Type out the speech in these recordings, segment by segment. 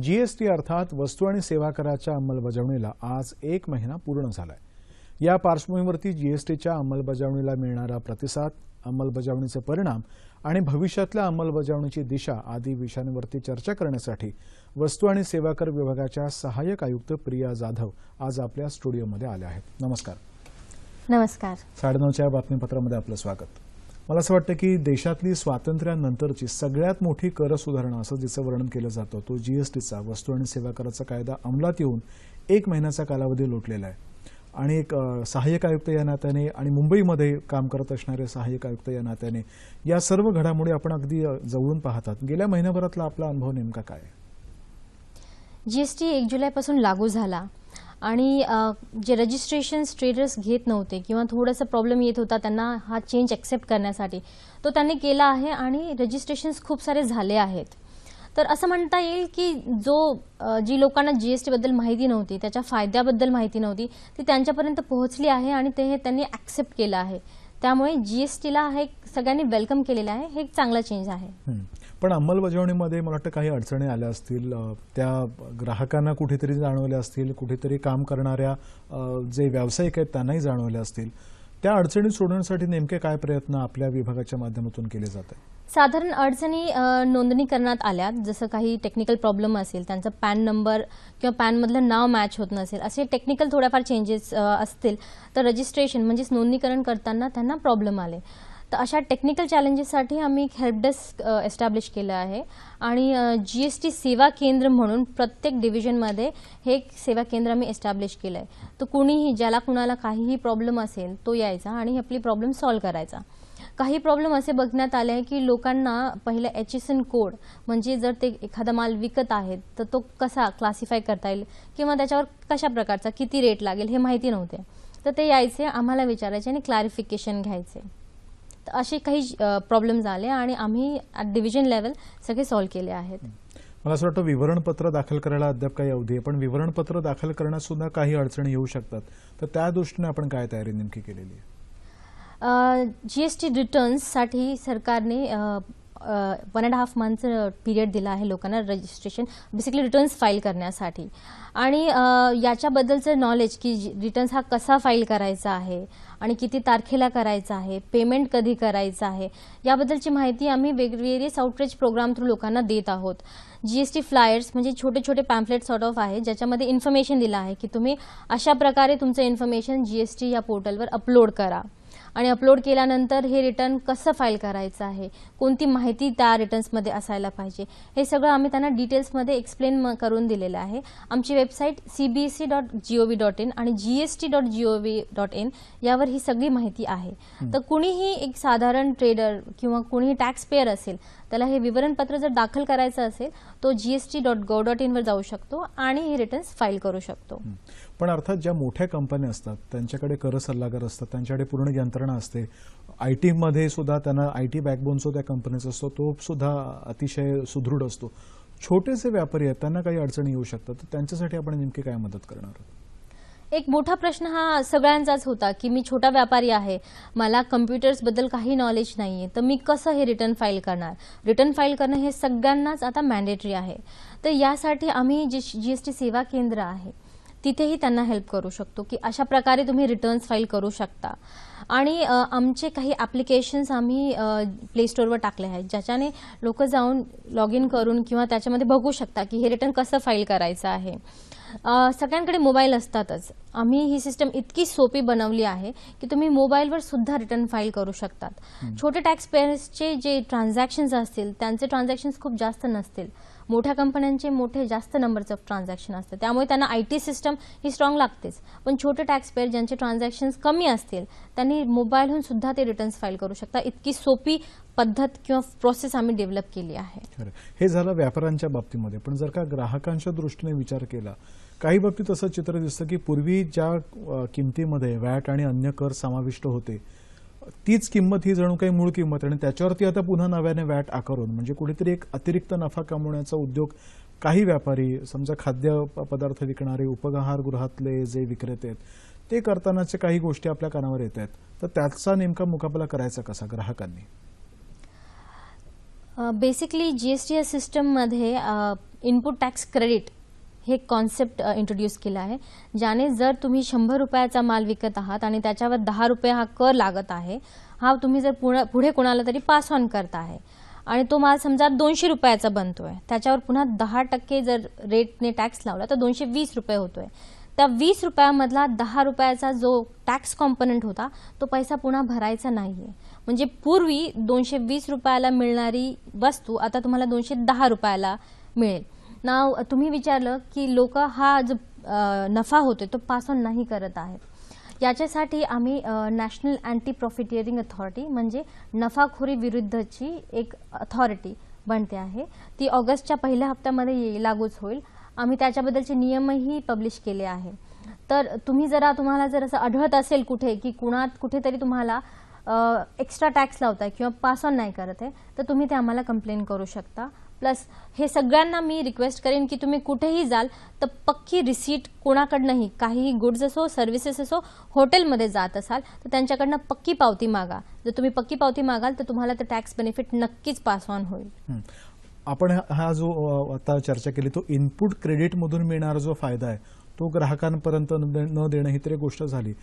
GST अर्थात वस्तू आणि सेवा कराच्या अंमलबजावणीला आज एक महिना पूर्ण झालाय. या पार्श्वभूमीवरती जीएसटीच्या अंमलबजावणीला मिळणारा प्रतिसाद अंमलबजावणीचे परिणाम आणि भविष्यातल्या अंमलबजावणीची दिशा आदी विषयांवरती चर्चा करण्यासाठी वस्तू आणि सेवा कर विभागाच्या सहाय्यक आयुक्त प्रिया जाधव आज आपल्या स्टुडिओमध्ये आल्या आहेत. नमस्कार. नमस्कार. साडेनऊच्या बातमीपत्रामध्ये आपलं स्वागत. मला असं वाटतं की देशातली स्वातंत्र्यानंतरची सगळ्यात मोठी कर सुधारणा असं जिचं वर्णन केलं जातं तो जीएसटीचा वस्तू आणि सेवा कराचा कायदा अंमलात येऊन एक महिन्याचा कालावधी लोटलेला आहे. आणि एक सहाय्यक आयुक्त या नात्याने आणि मुंबईमध्ये काम करत असणारे सहाय्यक आयुक्त या नात्याने या सर्व घडामोडी आपण अगदी जवळून पाहतात. गेल्या महिन्याभरातला आपला अनुभव नेमका काय आहे? जीएसटी एक जुलैपासून लागू झाला. आणि जे रजिस्ट्रेशन ट्रेडर्स घेत नव्हते किंवा थोडासा प्रॉब्लेम येत होता त्यांना हा चेंज ॲक्सेप्ट करण्यासाठी तो त्यांनी केला आहे आणि रजिस्ट्रेशन्स खूप सारे झाले आहेत. तर असं म्हणता येईल की जो अ, जी लोकांना जीएसटीबद्दल माहिती नव्हती त्याच्या फायद्याबद्दल माहिती नव्हती ती त्यांच्यापर्यंत पोहोचली आहे आणि ते हे त्यांनी ॲक्सेप्ट केलं आहे. त्यामुळे जीएसटीला हे सगळ्यांनी वेलकम केलेलं आहे. हे एक चांगला चेंज आहे. पण अंमलबजावणीमध्ये मला वाटतं काही अडचणी आल्या असतील त्या ग्राहकांना कुठेतरी जाणवल्या असतील कुठेतरी काम करणाऱ्या जे व्यावसायिक आहेत त्यांनाही जाणवल्या असतील. त्या अडचणी सोडवण्यासाठी नेमके काय प्रयत्न आपल्या विभागाच्या माध्यमातून केले जात साधारण अडचणी नोंदणी करण्यात आल्या. जसं काही टेक्निकल प्रॉब्लेम असेल त्यांचा पॅन नंबर किंवा पॅनमधलं नाव मॅच होत नसेल असे टेक्निकल थोड्याफार चेंजेस असतील. तर रजिस्ट्रेशन म्हणजेच नोंदणीकरण करताना त्यांना प्रॉब्लेम आले. तर अशा टेक्निकल चॅलेंजेससाठी आम्ही एक हेल्प डेस्क एस्टॅब्लिश केलं आहे. आणि जी एस टी सेवा केंद्र म्हणून प्रत्येक डिव्हिजनमध्ये हे एक सेवा केंद्र आम्ही एस्टॅब्लिश केलं आहे. तर कुणीही ज्याला कुणाला काहीही प्रॉब्लेम असेल तो यायचा आणि आपली प्रॉब्लेम सॉल्व्ह करायचा. काही प्रॉब्लेम असे बघण्यात आले आहे की लोकांना पहिलं एच एस एन कोड म्हणजे जर ते एखादा माल विकत आहेत तर तो कसा क्लासिफाय करता येईल किंवा त्याच्यावर कशा प्रकारचा किती रेट लागेल हे माहिती नव्हते. तर ते यायचे आम्हाला विचारायचे आणि क्लॅरिफिकेशन घ्यायचे. तर असे काही प्रॉब्लेम्स आले आणि आम्ही डिव्हिजन लेवल सगळे सॉल्व्ह केले आहेत. मला असं वाटतं विवरणपत्र दाखल करायला अद्याप काही अवधी आहे पण विवरणपत्र दाखल करण्यात सुद्धा काही अडचणी येऊ शकतात. तर त्या दृष्टीने आपण काय तयारी नेमकी केलेली आहे? जी एस टी रिटर्न्ससाठी सरकारने वन अँड हाफ मंथचं पिरियड दिला आहे लोकांना रजिस्ट्रेशन बेसिकली रिटर्न्स फाईल करण्यासाठी. आणि याच्याबद्दलचं नॉलेज की रिटर्न्स हा कसा फाईल करायचा आहे आणि किती तारखेला करायचा आहे पेमेंट कधी करायचं आहे याबद्दलची माहिती आम्ही वेगवेगळी आउटरीच प्रोग्राम थ्रू लोकांना देत आहोत. जी एस टी फ्लायर्स म्हणजे छोटे छोटे पॅम्पलेट सॉर्ट ऑफ आहे ज्याच्यामध्ये इन्फॉर्मेशन दिलं आहे की तुम्ही अशा प्रकारे तुमचं इन्फॉर्मेशन जी एस टी या पोर्टलवर अपलोड करा. आणि अपलोड केल्यानंतर हे रिटर्न कसं फाईल करायचं आहे? कोणती माहिती त्या रिटर्न्समध्ये असायला पाहिजे? हे सगळं आम्ही त्यांना डिटेल्समध्ये एक्सप्लेन करून दिलेलं आहे. आमची website C B S C dot G O V dot in आणि G S T dot G O V dot in यावर ही सगळी माहिती आहे. तर कुणीही एक साधारण ट्रेडर किंवा कुणीही टॅक्स पेअर असेल त्याला हे विवरणपत्र जर दाखल करायचं असेल तो G S T dot go dot इनवर जाऊ शकतो आणि हे रिटर्न्स फाईल करू शकतो. पण अर्थात ज्या मोठ्या कंपन्या असतात त्यांच्याकडे कर सल्लागार असतात त्यांच्याकडे पूर्ण यंत्रणा असते. आय टीमध्ये सुद्धा त्यांना आय टी बॅकबोन जो त्या कंपनीचा असतो तो सुद्धा अतिशय सुदृढ असतो. छोटेसे व्यापारी आहेत त्यांना काही अडचणी येऊ शकतात. तर त्यांच्यासाठी आपण नेमकी काय मदत करणार आहोत? एक मोठा प्रश्न हा सगळ्यांचाच होता की मी छोटा व्यापारी आहे मला कम्प्युटर्सबद्दल काही नॉलेज नाही आहे तर मी कसं हे रिटर्न फाईल करणार? रिटर्न फाईल करणं हे सगळ्यांनाच आता मॅन्डेटरी आहे. तर यासाठी आम्ही जी जी एस टी सेवा केंद्र आहे तिथेही त्यांना हेल्प करू शकतो की अशा प्रकारे तुम्ही रिटर्न्स फाईल करू शकता. आणि आमचे काही ॲप्लिकेशन्स आम्ही प्ले स्टोअरवर टाकले आहेत ज्याच्याने लोक जाऊन लॉग इन करून किंवा त्याच्यामध्ये बघू शकता की हे रिटर्न कसं फाईल करायचं आहे. सगळ्यांकडे मोबाईल असतातच. आम्ही ही सिस्टम इतकी सोपी बनवली आहे की तुम्ही मोबाईलवर सुद्धा रिटर्न फाईल करू शकतात. छोटे टॅक्स पेअर्सचे जे ट्रान्झॅक्शन्स असतील त्यांचे ट्रान्झॅक्शन्स खूप जास्त नसतील. मोठ्या कंपन्यांचे मोठे जास्त नंबरचं ट्रान्झॅक्शन असतं त्यामुळे त्यांना आय टी सिस्टम ही स्ट्रॉंग लागतेच. पण छोटे टॅक्स पेअर ज्यांचे ट्रान्झॅक्शन्स कमी असतील त्यांनी मोबाईलहून सुद्धा ते रिटर्न्स फाईल करू शकता. इतकी सोपी पद्धत किंवा प्रोसेस आम्ही डेव्हलप केली आहे. खरं हे झालं व्यापाऱ्यांच्या बाबतीमध्ये. पण जर का ग्राहकांच्या दृष्टीने विचार केला काही बाबतीत असं चित्र दिसतं की पूर्वी ज्या किमतीमध्ये वॅट आणि अन्य कर समाविष्ट होते तीच किंमत ही जणू काही मूळ किंमत आणि त्याच्यावरती आता पुन्हा नव्याने वॅट आकारून म्हणजे कुठेतरी एक अतिरिक्त नफा कमवण्याचा उद्योग काही व्यापारी समजा खाद्य पदार्थ विकणारे उपहारगृहातले जे विक्रेते आहेत ते करतानाच्या काही गोष्टी आपल्या कानावर येत आहेत. तर त्याचा नेमका मुकाबला करायचा कसा ग्राहकांनी? बेसिकली जी एस टी सिस्टममध्ये इनपुट टॅक्स क्रेडिट हे कॉन्सेप्ट इंट्रोड्यूस केलं आहे. ज्याने जर तुम्ही शंभर रुपयाचा माल विकत आहात आणि त्याच्यावर दहा रुपये हा कर लागत आहे हा तुम्ही जर पुढे कोणाला तरी पास ऑन करता आहे आणि तो माल समजा दोनशे रुपयाचा बनतोय. त्याच्यावर पुन्हा दहा टक्के जर रेटने टॅक्स लावला तर दोनशे वीस रुपये होतोय. त्या वीस रुपयामधला दहा रुपयाचा जो टॅक्स कॉम्पोनंट होता तो पैसा पुन्हा भरायचा नाहीये. म्हणजे पूर्वी दोनशे वीस रुपयाला मिळणारी वस्तू आता तुम्हाला दोनशे दहा रुपयाला मिळेल. नाव तुम्ही विचारलं की लोक हा जो नफा होतोय तो पास ऑन नाही करत आहेत. याच्यासाठी आम्ही नॅशनल अँटी प्रॉफिटिअरिंग अथॉरिटी म्हणजे नफाखोरी विरुद्धची एक अथॉरिटी बनते आहे. ती ऑगस्टच्या पहिल्या हप्त्यामध्ये येईल लागूच होईल. आम्ही त्याच्याबद्दलचे नियमही पब्लिश केले आहे. तर तुम्ही जरा तुम्हाला जर असं आढळत असेल कुठे की कुणात कुठेतरी तुम्हाला एक्स्ट्रा टॅक्स लावताय किंवा पास ऑन नाही करत आहे तर तुम्ही ते आम्हाला कंप्लेन करू शकता. प्लस हे सगळ्यांना मी रिक्वेस्ट करेन की तुम्ही कुठेही जाल तर पक्की रिसीट कोणाकडनंही काहीही गुड्स असो सर्व्हिसेस असो हॉटेलमध्ये जात असाल तर त्यांच्याकडनं पक्की पावती मागा. जर तुम्ही पक्की पावती मागाल तर तुम्हाला ते टॅक्स बेनिफिट नक्कीच पास ऑन होईल. आपण हा- जो आता चर्चा केली तो इनपुट क्रेडिटमधून मिळणारा जो फायदा आहे तो ग्राहकांपर्यंत न दे- न देणं ही तरी गोष्ट झाली.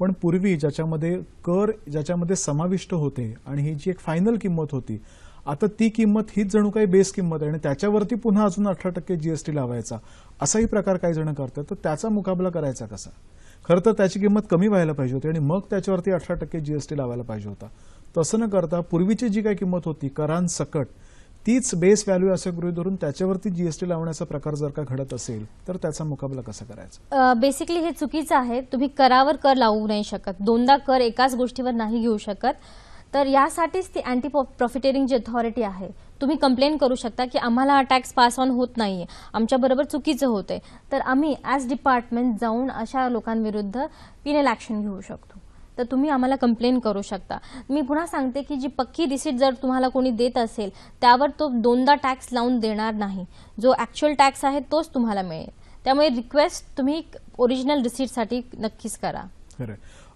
पण पूर्वी ज्याच्यामध्ये कर ज्याच्यामध्ये समाविष्ट होते आणि ही जी एक फायनल किंमत होती आता ती किंमत हीच जणू काही बेस किंमत आहे आणि त्याच्यावरती पुन्हा अजून अठरा टक्के जीएसटी लावायचा. असाही प्रकार काही जण करतात. तर त्याचा मुकाबला करायचा कसा? खरं तर त्याची किंमत कमी व्हायला पाहिजे होती आणि मग त्याच्यावरती अठरा टक्के जीएसटी लावायला पाहिजे होता. तसं न करता पूर्वीची जी काही किंमत होती करांसकट तीच बेस व्हॅल्यू असं गृहित धरून त्याच्यावरती जीएसटी लावण्याचा प्रकार जर का घडत असेल तर त्याचा मुकाबला कसा करायचा? बेसिकली हे चुकीचं आहे. तुम्ही करावर कर लावू नाही शकत. दोनदा कर एकाच गोष्टीवर नाही घेऊ शकत. तर यासाठीच ती अँटी प्रॉफिटेरिंग जी अथॉरिटी आहे तुम्ही कंप्लेन करू शकता की आम्हाला हा टॅक्स पास ऑन होत नाहीये. आमच्याबरोबर चुकीचं होतंय. तर आम्ही ॲज डिपार्टमेंट जाऊन अशा लोकांविरुद्ध पिनल ॲक्शन घेऊ शकतो. तर तुम्ही आम्हाला कंप्लेन करू शकता. मी पुन्हा सांगते की जी पक्की रिसीट जर तुम्हाला कोणी देत असेल त्यावर तो दोनदा टॅक्स लावून देणार नाही. जो ॲक्च्युअल टॅक्स आहे तोच तुम्हाला मिळेल. त्यामुळे रिक्वेस्ट तुम्ही ओरिजिनल रिसीटसाठी नक्कीच करा.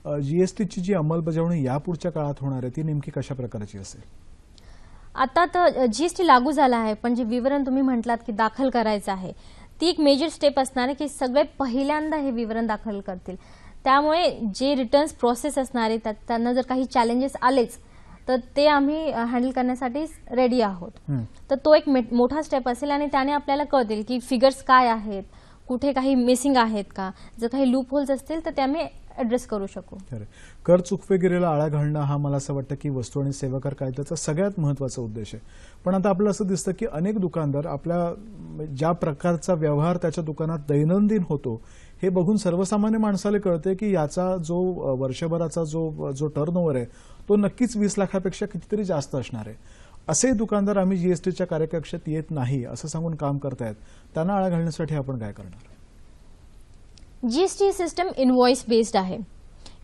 खरं जीएसटीची जी अंमलबजावणी यापुढच्या काळात होणार आहे ती नेमकी कशा प्रकारची असेल? आता तर जीएसटी लागू झाला आहे पण जे विवरण तुम्ही म्हटलात की दाखल करायचं आहे ती एक मेजर स्टेप असणार आहे की सगळे पहिल्यांदा हे विवरण दाखल करतील. त्यामुळे जे रिटर्न्स प्रोसेस असणार आहे त्यात त्यांना जर काही चॅलेंजेस आलेच तर ते आम्ही हँडल करण्यासाठी रेडी आहोत. तर तो एक मोठा स्टेप असेल आणि त्याने आपल्याला कळतील की फिगर्स काय आहेत कुठे काही मिसिंग आहेत का? जर काही लूप होल्स असतील तर ते आम्ही ऍड्रेस करू शकू. कर चुकवेगिरीला आळा घालणं हा मला असं वाटतं की वस्तू आणि सेवा कर कायद्याचा सगळ्यात महत्त्वाचा उद्देश आहे. पण आता आपलं असं दिसतं की अनेक दुकानदार आपल्या म्हणजे ज्या प्रकारचा व्यवहार त्याच्या दुकानात दैनंदिन होतो हे बघून सर्वसामान्य माणसाला कळते की याचा जो वर्षभराचा जो जो टर्नओव्हर आहे तो नक्कीच वीस लाखापेक्षा कितीतरी जास्त असणार आहे. असे दुकानदार आम्ही जीएसटीच्या कार्यकक्षेत येत नाही असं सांगून काम करतायत. त्यांना आळा घालण्यासाठी आपण काय करणार? जीएसटी सिस्टम इनव्हॉइस बेस्ड आहे.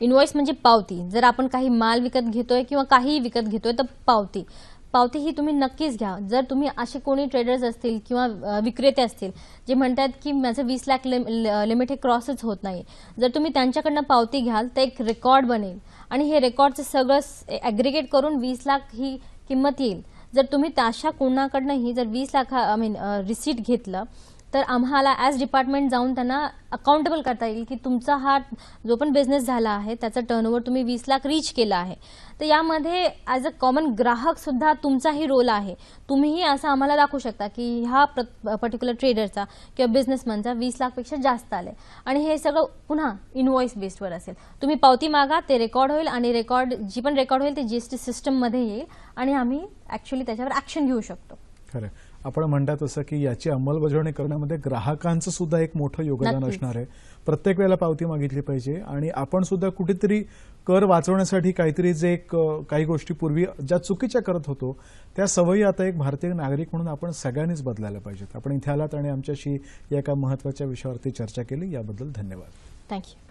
इनव्हॉइस म्हणजे पावती. जर आपण काही माल विकत घेतोय किंवा काहीही विकत घेतोय तर पावती. पावती ही तुम्ही नक्कीच घ्या. जर तुम्ही असे कोणी ट्रेडर्स असतील किंवा विक्रेते असतील जे म्हणतात की माझं वीस लाख लिमिट हे क्रॉसच होत नाही. जर तुम्ही त्यांच्याकडनं पावती घ्याल तर एक रेकॉर्ड बनेल. आणि हे रेकॉर्डचं सगळं ॲग्रिगेट करून वीस लाख ही किंमत येईल. जर तुम्ही अशा कोणाकडनंही जर वीस लाख आय मीन रिसीट घेतलं तर आम्हाला ॲज डिपार्टमेंट जाऊन त्यांना अकाउंटेबल करता येईल की तुमचा हा जो पण बिझनेस झाला आहे त्याचा टर्नओव्हर तुम्ही वीस लाख रीच केला आहे. तर यामध्ये ॲज अ कॉमन ग्राहक सुद्धा तुमचाही रोल आहे. तुम्हीही असं आम्हाला दाखवू शकता की ह्या पर्टिक्युलर ट्रेडरचा किंवा बिझनेसमनचा वीस लाखपेक्षा जास्त आले आणि हे सगळं पुन्हा इनव्हॉइस बेस्डवर असेल. तुम्ही पावती मागा ते रेकॉर्ड होईल आणि रेकॉर्ड जी पण रेकॉर्ड होईल ते जीएसटी सिस्टममध्ये येईल आणि आम्ही ॲक्च्युली त्याच्यावर ॲक्शन घेऊ शकतो. खरं आपण म्हणतात तसं की याची अंमलबजावणी करण्यामध्ये ग्राहकांचं सुद्धा एक मोठं योगदान. असणार आहे. प्रत्येक वेळेला पावती मागितली पाहिजे आणि आपण सुद्धा कुठेतरी कर वाचवण्यासाठी काहीतरी जे एक काही गोष्टी पूर्वी ज्या चुकीच्या करत होतो त्या सवयी आता एक भारतीय नागरिक म्हणून आपण सगळ्यांनीच बदलायला पाहिजेत. आपण इथे आलात आणि आमच्याशी या एका महत्त्वाच्या विषयावरती चर्चा केली याबद्दल धन्यवाद. थँक्यू